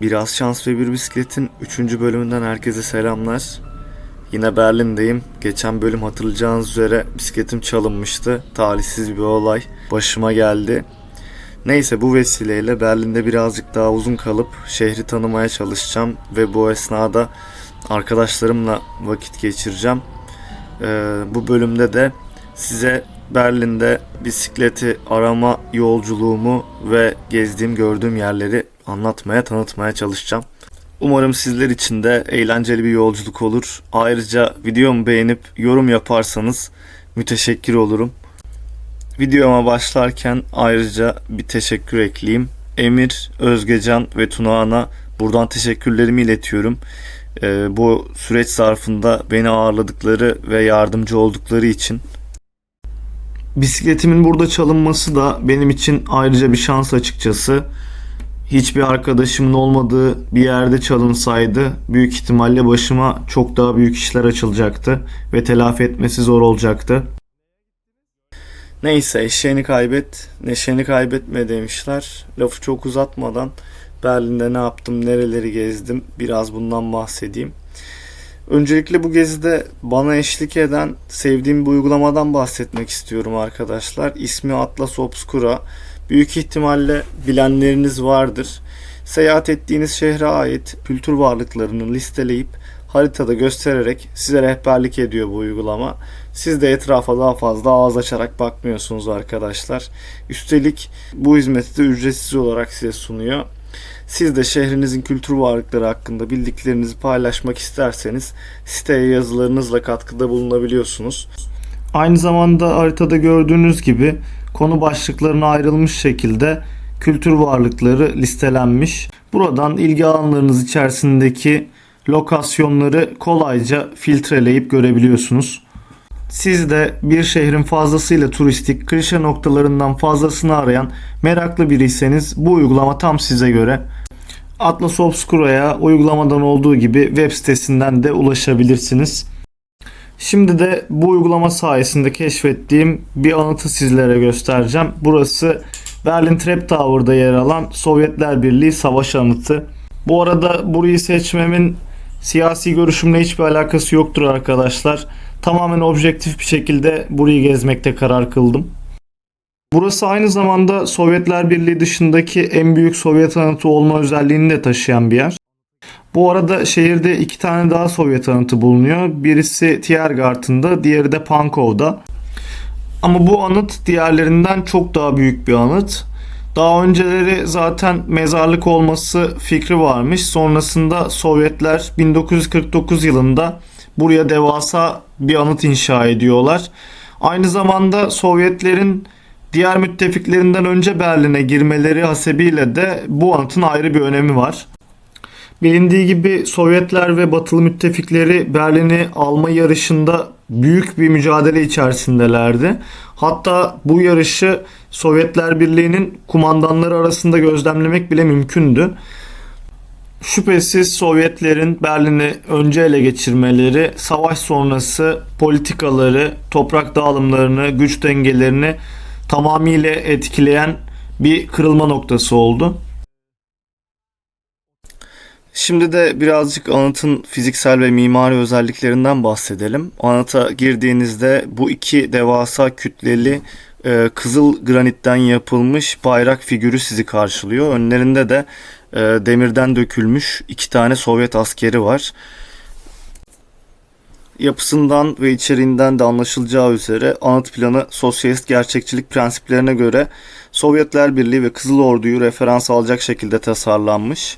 Biraz Şans ve Bir Bisiklet'in 3. bölümünden herkese selamlar. Yine Berlin'deyim. Geçen bölüm hatırlayacağınız üzere bisikletim çalınmıştı. Talihsiz bir olay başıma geldi. Neyse bu vesileyle Berlin'de birazcık daha uzun kalıp şehri tanımaya çalışacağım ve bu esnada arkadaşlarımla vakit geçireceğim. Ee, bu bölümde de size Berlin'de bisikleti arama yolculuğumu ve gezdiğim gördüğüm yerleri anlatmaya tanıtmaya çalışacağım. Umarım sizler için de eğlenceli bir yolculuk olur. Ayrıca videomu beğenip yorum yaparsanız müteşekkir olurum. Videoma başlarken ayrıca bir teşekkür ekleyeyim. Emir, Özgecan ve Tunağan'a buradan teşekkürlerimi iletiyorum. Ee, bu süreç zarfında beni ağırladıkları ve yardımcı oldukları için. Bisikletimin burada çalınması da benim için ayrıca bir şans açıkçası. Hiçbir arkadaşımın olmadığı bir yerde çalınsaydı büyük ihtimalle başıma çok daha büyük işler açılacaktı ve telafi etmesi zor olacaktı. Neyse eşeğini kaybet, neşeni kaybetme demişler. Lafı çok uzatmadan Berlin'de ne yaptım, nereleri gezdim biraz bundan bahsedeyim. Öncelikle bu gezide bana eşlik eden sevdiğim bir uygulamadan bahsetmek istiyorum arkadaşlar. İsmi Atlas Obscura. Büyük ihtimalle bilenleriniz vardır. Seyahat ettiğiniz şehre ait kültür varlıklarını listeleyip haritada göstererek size rehberlik ediyor bu uygulama. Siz de etrafa daha fazla ağız açarak bakmıyorsunuz arkadaşlar. Üstelik bu hizmeti de ücretsiz olarak size sunuyor. Siz de şehrinizin kültür varlıkları hakkında bildiklerinizi paylaşmak isterseniz siteye yazılarınızla katkıda bulunabiliyorsunuz. Aynı zamanda haritada gördüğünüz gibi konu başlıklarına ayrılmış şekilde kültür varlıkları listelenmiş. Buradan ilgi alanlarınız içerisindeki lokasyonları kolayca filtreleyip görebiliyorsunuz. Siz de bir şehrin fazlasıyla turistik, klişe noktalarından fazlasını arayan meraklı biriyseniz bu uygulama tam size göre. Atlas Obscura'ya uygulamadan olduğu gibi web sitesinden de ulaşabilirsiniz. Şimdi de bu uygulama sayesinde keşfettiğim bir anıtı sizlere göstereceğim. Burası Berlin Trap Tower'da yer alan Sovyetler Birliği Savaş Anıtı. Bu arada burayı seçmemin siyasi görüşümle hiçbir alakası yoktur arkadaşlar. Tamamen objektif bir şekilde burayı gezmekte karar kıldım. Burası aynı zamanda Sovyetler Birliği dışındaki en büyük Sovyet anıtı olma özelliğini de taşıyan bir yer. Bu arada şehirde iki tane daha Sovyet anıtı bulunuyor. Birisi Tiergarten'da, diğeri de Pankov'da. Ama bu anıt diğerlerinden çok daha büyük bir anıt. Daha önceleri zaten mezarlık olması fikri varmış. Sonrasında Sovyetler 1949 yılında buraya devasa bir anıt inşa ediyorlar. Aynı zamanda Sovyetlerin diğer müttefiklerinden önce Berlin'e girmeleri hasebiyle de bu anıtın ayrı bir önemi var. Bilindiği gibi Sovyetler ve Batılı müttefikleri Berlin'i alma yarışında büyük bir mücadele içerisindelerdi. Hatta bu yarışı Sovyetler Birliği'nin kumandanları arasında gözlemlemek bile mümkündü. Şüphesiz Sovyetlerin Berlin'i önce ele geçirmeleri, savaş sonrası politikaları, toprak dağılımlarını, güç dengelerini tamamıyla etkileyen bir kırılma noktası oldu. Şimdi de birazcık anıtın fiziksel ve mimari özelliklerinden bahsedelim. Anıta girdiğinizde bu iki devasa kütleli e, kızıl granitten yapılmış bayrak figürü sizi karşılıyor. Önlerinde de e, demirden dökülmüş iki tane Sovyet askeri var. Yapısından ve içeriğinden de anlaşılacağı üzere anıt planı sosyalist gerçekçilik prensiplerine göre Sovyetler Birliği ve Kızıl Ordu'yu referans alacak şekilde tasarlanmış.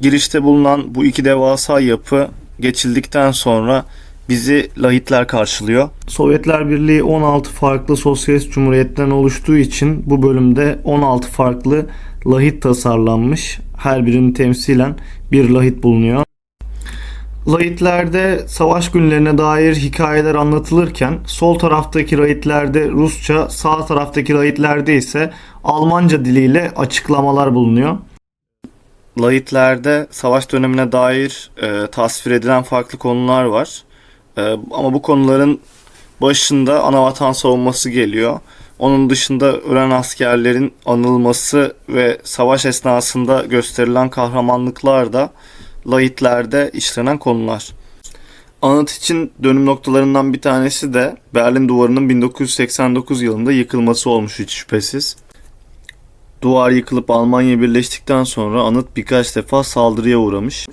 Girişte bulunan bu iki devasa yapı geçildikten sonra bizi lahitler karşılıyor. Sovyetler Birliği 16 farklı sosyalist cumhuriyetten oluştuğu için bu bölümde 16 farklı lahit tasarlanmış. Her birinin temsilen bir lahit bulunuyor. Lahitlerde savaş günlerine dair hikayeler anlatılırken sol taraftaki lahitlerde Rusça, sağ taraftaki lahitlerde ise Almanca diliyle açıklamalar bulunuyor. Lahitlerde savaş dönemine dair e, tasvir edilen farklı konular var. E, ama bu konuların başında ana vatan savunması geliyor. Onun dışında ölen askerlerin anılması ve savaş esnasında gösterilen kahramanlıklar da layitlerde işlenen konular. Anıt için dönüm noktalarından bir tanesi de Berlin Duvarı'nın 1989 yılında yıkılması olmuş hiç şüphesiz. Duvar yıkılıp Almanya birleştikten sonra anıt birkaç defa saldırıya uğramış.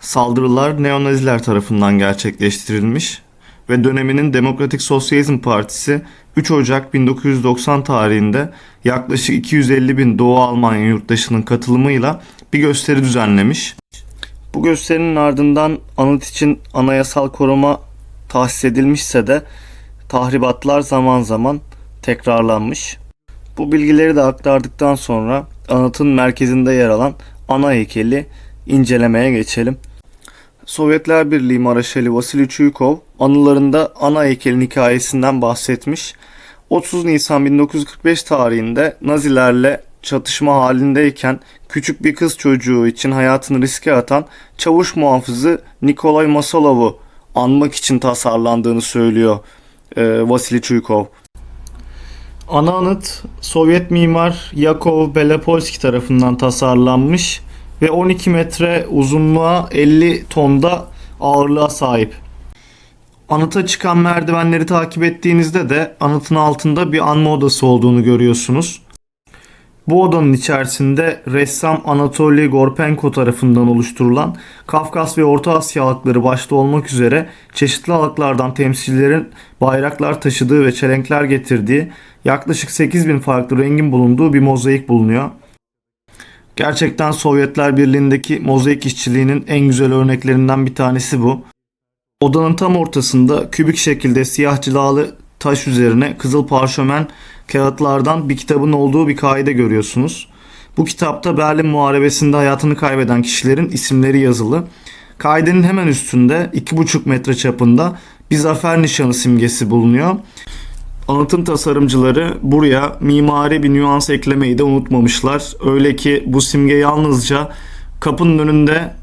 Saldırılar neonaziler tarafından gerçekleştirilmiş ve döneminin Demokratik Sosyalizm Partisi 3 Ocak 1990 tarihinde yaklaşık 250 bin Doğu Almanya yurttaşının katılımıyla bir gösteri düzenlemiş. Bu gösterinin ardından anıt için anayasal koruma tahsis edilmişse de tahribatlar zaman zaman tekrarlanmış. Bu bilgileri de aktardıktan sonra anıtın merkezinde yer alan ana heykeli incelemeye geçelim. Sovyetler Birliği Maraşali Vasily Chuykov anılarında ana heykelin hikayesinden bahsetmiş. 30 Nisan 1945 tarihinde Nazilerle çatışma halindeyken küçük bir kız çocuğu için hayatını riske atan çavuş muhafızı Nikolay Masalov'u anmak için tasarlandığını söylüyor e, Vasily Chuykov. Ana anıt Sovyet mimar Yakov Belepolski tarafından tasarlanmış ve 12 metre uzunluğa 50 tonda ağırlığa sahip. Anıta çıkan merdivenleri takip ettiğinizde de anıtın altında bir anma odası olduğunu görüyorsunuz. Bu odanın içerisinde ressam Anatoly Gorpenko tarafından oluşturulan Kafkas ve Orta Asya halkları başta olmak üzere çeşitli halklardan temsilcilerin bayraklar taşıdığı ve çelenkler getirdiği yaklaşık 8000 farklı rengin bulunduğu bir mozaik bulunuyor. Gerçekten Sovyetler Birliği'ndeki mozaik işçiliğinin en güzel örneklerinden bir tanesi bu. Odanın tam ortasında kübik şekilde siyah cilalı taş üzerine kızıl parşömen kağıtlardan bir kitabın olduğu bir kaide görüyorsunuz. Bu kitapta Berlin Muharebesi'nde hayatını kaybeden kişilerin isimleri yazılı. Kaidenin hemen üstünde 2,5 metre çapında bir zafer nişanı simgesi bulunuyor. Anıtın tasarımcıları buraya mimari bir nüans eklemeyi de unutmamışlar. Öyle ki bu simge yalnızca kapının önünde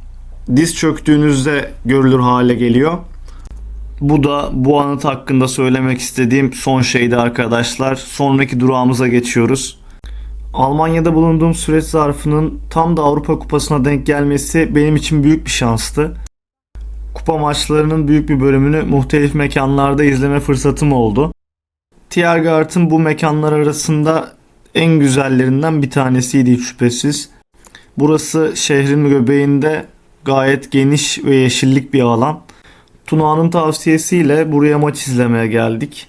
diz çöktüğünüzde görülür hale geliyor. Bu da bu anıt hakkında söylemek istediğim son şeydi arkadaşlar. Sonraki durağımıza geçiyoruz. Almanya'da bulunduğum süreç zarfının tam da Avrupa Kupası'na denk gelmesi benim için büyük bir şanstı. Kupa maçlarının büyük bir bölümünü muhtelif mekanlarda izleme fırsatım oldu. Tiergarten bu mekanlar arasında en güzellerinden bir tanesiydi şüphesiz. Burası şehrin göbeğinde gayet geniş ve yeşillik bir alan. Tuna'nın tavsiyesiyle buraya maç izlemeye geldik.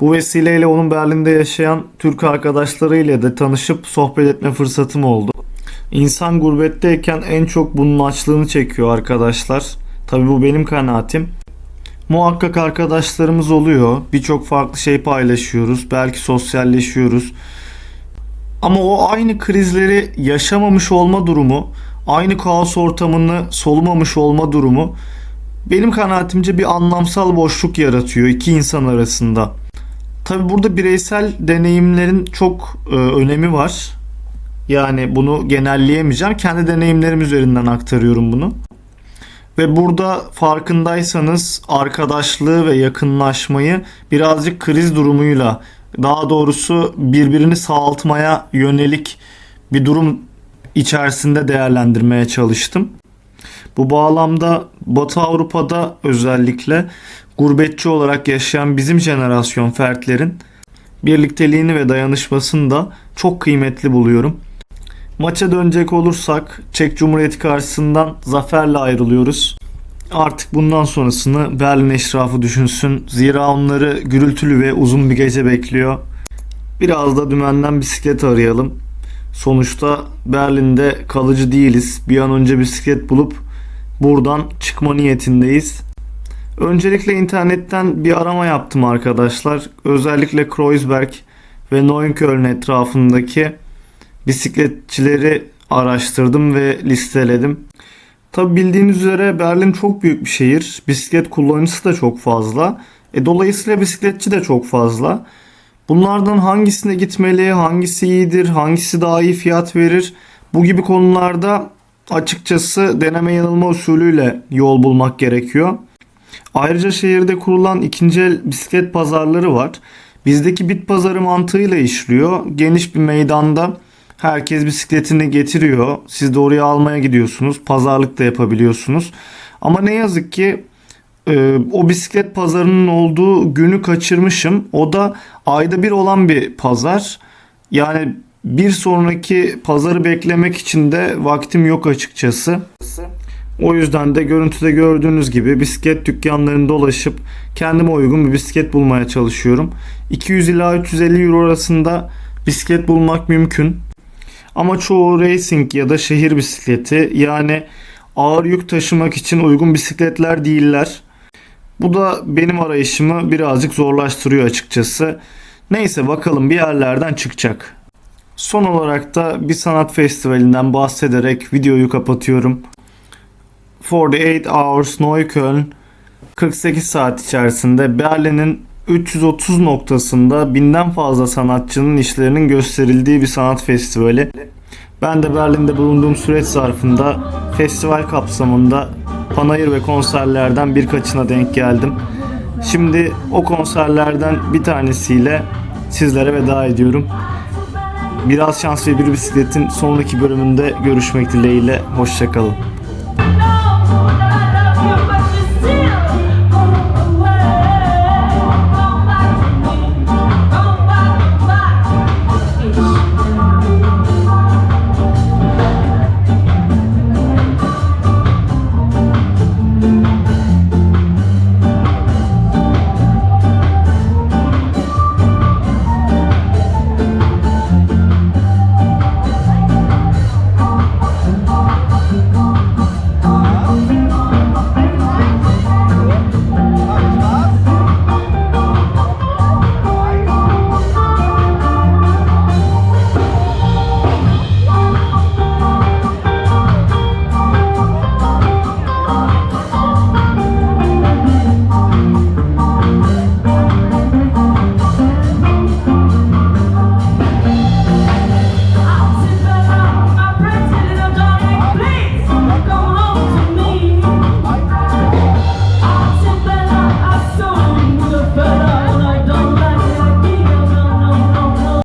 Bu vesileyle onun Berlin'de yaşayan Türk arkadaşlarıyla da tanışıp sohbet etme fırsatım oldu. İnsan gurbetteyken en çok bunun açlığını çekiyor arkadaşlar. Tabi bu benim kanaatim. Muhakkak arkadaşlarımız oluyor. Birçok farklı şey paylaşıyoruz. Belki sosyalleşiyoruz. Ama o aynı krizleri yaşamamış olma durumu, aynı kaos ortamını solumamış olma durumu benim kanaatimce bir anlamsal boşluk yaratıyor iki insan arasında. Tabi burada bireysel deneyimlerin çok e, önemi var. Yani bunu genelleyemeyeceğim. Kendi deneyimlerim üzerinden aktarıyorum bunu. Ve burada farkındaysanız arkadaşlığı ve yakınlaşmayı birazcık kriz durumuyla daha doğrusu birbirini sağaltmaya yönelik bir durum içerisinde değerlendirmeye çalıştım. Bu bağlamda Batı Avrupa'da özellikle gurbetçi olarak yaşayan bizim jenerasyon fertlerin birlikteliğini ve dayanışmasını da çok kıymetli buluyorum. Maça dönecek olursak Çek Cumhuriyeti karşısından zaferle ayrılıyoruz. Artık bundan sonrasını Berlin eşrafı düşünsün. Zira onları gürültülü ve uzun bir gece bekliyor. Biraz da dümenden bisiklet arayalım. Sonuçta Berlin'de kalıcı değiliz. Bir an önce bisiklet bulup buradan çıkma niyetindeyiz. Öncelikle internetten bir arama yaptım arkadaşlar. Özellikle Kreuzberg ve Neukölln etrafındaki bisikletçileri araştırdım ve listeledim. Tabi bildiğiniz üzere Berlin çok büyük bir şehir. Bisiklet kullanıcısı da çok fazla. E, dolayısıyla bisikletçi de çok fazla. Bunlardan hangisine gitmeli, hangisi iyidir, hangisi daha iyi fiyat verir? Bu gibi konularda açıkçası deneme yanılma usulüyle yol bulmak gerekiyor. Ayrıca şehirde kurulan ikinci el bisiklet pazarları var. Bizdeki bit pazarı mantığıyla işliyor. Geniş bir meydanda herkes bisikletini getiriyor. Siz de oraya almaya gidiyorsunuz. Pazarlık da yapabiliyorsunuz. Ama ne yazık ki e, o bisiklet pazarının olduğu günü kaçırmışım. O da ayda bir olan bir pazar. Yani bir sonraki pazarı beklemek için de vaktim yok açıkçası. O yüzden de görüntüde gördüğünüz gibi bisiklet dükkanlarında dolaşıp kendime uygun bir bisiklet bulmaya çalışıyorum. 200 ila 350 euro arasında bisiklet bulmak mümkün. Ama çoğu racing ya da şehir bisikleti yani ağır yük taşımak için uygun bisikletler değiller. Bu da benim arayışımı birazcık zorlaştırıyor açıkçası. Neyse bakalım bir yerlerden çıkacak. Son olarak da bir sanat festivalinden bahsederek videoyu kapatıyorum. 48 Hours Neukölln 48 saat içerisinde Berlin'in 330 noktasında binden fazla sanatçının işlerinin gösterildiği bir sanat festivali. Ben de Berlin'de bulunduğum süreç zarfında festival kapsamında panayır ve konserlerden birkaçına denk geldim. Şimdi o konserlerden bir tanesiyle sizlere veda ediyorum. Biraz şans ve bir bisikletin sonraki bölümünde görüşmek dileğiyle. Hoşçakalın.